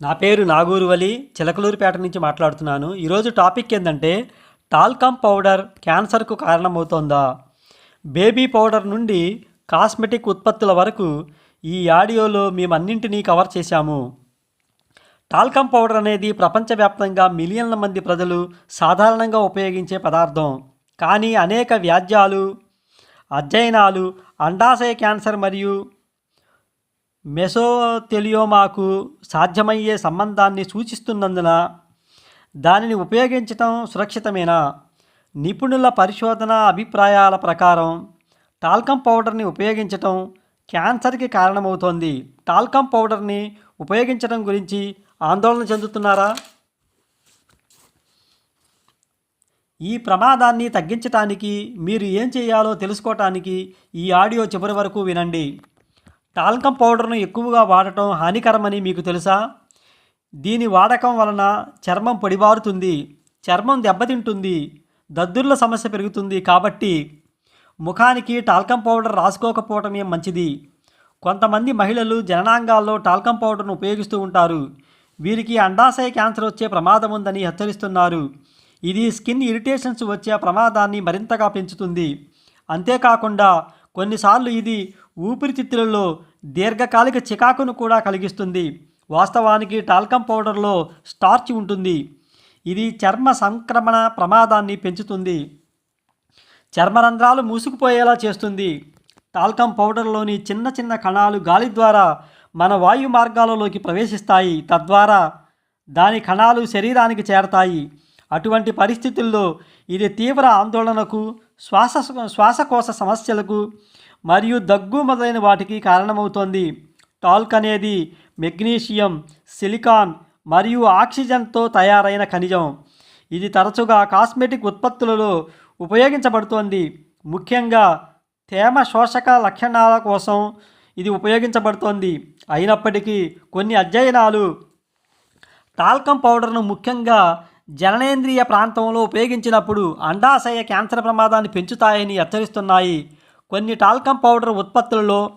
నా పేరు నాగూరువలి చిలకలూరుపేట నుంచి మాట్లాడుతున్నాను. ఈరోజు టాపిక్ ఏంటంటే టాల్కమ్ పౌడర్ క్యాన్సర్కు కారణమవుతోందా? బేబీ పౌడర్ నుండి కాస్మెటిక్ ఉత్పత్తుల వరకు ఈ ఆడియోలో మేము అన్నింటినీ కవర్ చేశాము. టాల్కమ్ పౌడర్ అనేది ప్రపంచవ్యాప్తంగా మిలియన్ల మంది ప్రజలు సాధారణంగా ఉపయోగించే పదార్థం. కానీ అనేక వ్యాధ్యాలు అధ్యయనాలు అండాశయ క్యాన్సర్ మరియు మెసోథెలియోమాకు సాధ్యమయ్యే సంబంధాన్ని సూచిస్తున్నందున దానిని ఉపయోగించటం సురక్షితమేనా? నిపుణుల పరిశోధన అభిప్రాయాల ప్రకారం టాల్కమ్ పౌడర్ని ఉపయోగించటం క్యాన్సర్కి కారణమవుతోంది. టాల్కమ్ పౌడర్ని ఉపయోగించడం గురించి ఆందోళన చెందుతున్నారా? ఈ ప్రమాదాన్ని తగ్గించటానికి మీరు ఏం చేయాలో తెలుసుకోవటానికి ఈ ఆడియో చివరి వరకు వినండి. టాల్కమ్ పౌడర్ను ఎక్కువగా వాడటం హానికరమని మీకు తెలుసా? దీని వాడకం వలన చర్మం పొడిబారుతుంది చర్మం దెబ్బతింటుంది దద్దుర్ల సమస్య పెరుగుతుంది కాబట్టి ముఖానికి టాల్కమ్ పౌడర్ రాసుకోకపోవటమే మంచిది. కొంతమంది మహిళలు జననాంగాల్లో టాల్కమ్ పౌడర్ను ఉపయోగిస్తూ ఉంటారు. వీరికి అండాశయ క్యాన్సర్ వచ్చే ప్రమాదం ఉందని హెచ్చరిస్తున్నారు. ఇది స్కిన్ ఇరిటేషన్స్ వచ్చే ప్రమాదాన్ని మరింతగా పెంచుతుంది. అంతేకాకుండా కొన్నిసార్లు ఇది ఊపిరితిత్తులలో దీర్ఘకాలిక చికాకును కూడా కలిగిస్తుంది. వాస్తవానికి టాల్కమ్ పౌడర్లో స్టార్చ్ ఉంటుంది. ఇది చర్మ సంక్రమణ ప్రమాదాన్ని పెంచుతుంది. చర్మరంధ్రాలు మూసుకుపోయేలా చేస్తుంది. టాల్కమ్ పౌడర్లోని చిన్న చిన్న కణాలు గాలి ద్వారా మన వాయు మార్గాలలోకి ప్రవేశిస్తాయి. తద్వారా దాని కణాలు శరీరానికి చేరతాయి. అటువంటి పరిస్థితుల్లో ఇది తీవ్ర ఆందోళనకు శ్వాస శ్వాసకోశ సమస్యలకు మరియు దగ్గు మొదలైన వాటికి కారణమవుతోంది. టాల్క్ అనేది మెగ్నీషియం సిలికాన్ మరియు ఆక్సిజన్తో తయారైన ఖనిజం. ఇది తరచుగా కాస్మెటిక్ ఉత్పత్తులలో ఉపయోగించబడుతోంది. ముఖ్యంగా తేమ శోషక లక్షణాల కోసం ఇది ఉపయోగించబడుతోంది. అయినప్పటికీ కొన్ని అధ్యయనాలు టాల్కం పౌడర్ను ముఖ్యంగా జననేంద్రియ ప్రాంతంలో ఉపయోగించినప్పుడు అండాశయ క్యాన్సర్ ప్రమాదాన్ని పెంచుతాయని హెచ్చరిస్తున్నాయి. కొన్ని టాల్కమ్ పౌడర్ ఉత్పత్తులలో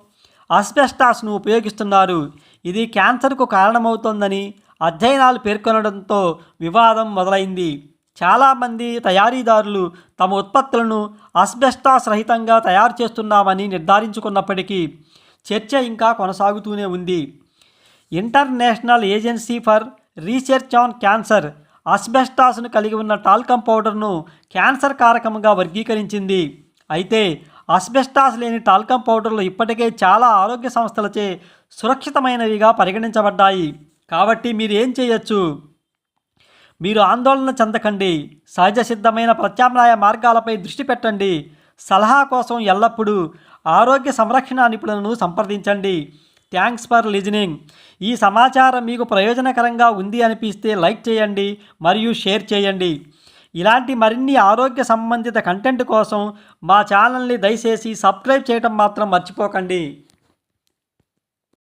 అస్బెస్టాస్ను ఉపయోగిస్తున్నారు. ఇది క్యాన్సర్కు కారణమవుతోందని అధ్యయనాలు పేర్కొనడంతో వివాదం మొదలైంది. చాలామంది తయారీదారులు తమ ఉత్పత్తులను అస్బెస్టాస్ రహితంగా తయారు చేస్తున్నామని నిర్ధారించుకున్నప్పటికీ చర్చ ఇంకా కొనసాగుతూనే ఉంది. International agency for research on cancer అస్బెస్టాస్ను కలిగి ఉన్న టాల్కమ్ పౌడర్ను క్యాన్సర్ కారకంగా వర్గీకరించింది. అయితే అస్బెస్టాస్ లేని టాల్కమ్ పౌడర్లు ఇప్పటికే చాలా ఆరోగ్య సంస్థలచే సురక్షితమైనవిగా పరిగణించబడ్డాయి. కాబట్టి మీరు ఏం చేయొచ్చు? మీరు ఆందోళన చెందకండి. సహజ సిద్ధమైన ప్రత్యామ్నాయ మార్గాలపై దృష్టి పెట్టండి. సలహా కోసం ఎల్లప్పుడూ ఆరోగ్య సంరక్షణ నిపుణులను సంప్రదించండి. థ్యాంక్స్ ఫర్ లిజనింగ్ ఈ సమాచారం మీకు ప్రయోజనకరంగా ఉంది అనిపిస్తే లైక్ చేయండి మరియు షేర్ చేయండి. ఇలాంటి మరిన్ని ఆరోగ్య సంబంధిత కంటెంట్ కోసం మా ఛానల్ని దయచేసి సబ్స్క్రైబ్ చేయడం మాత్రం మర్చిపోకండి.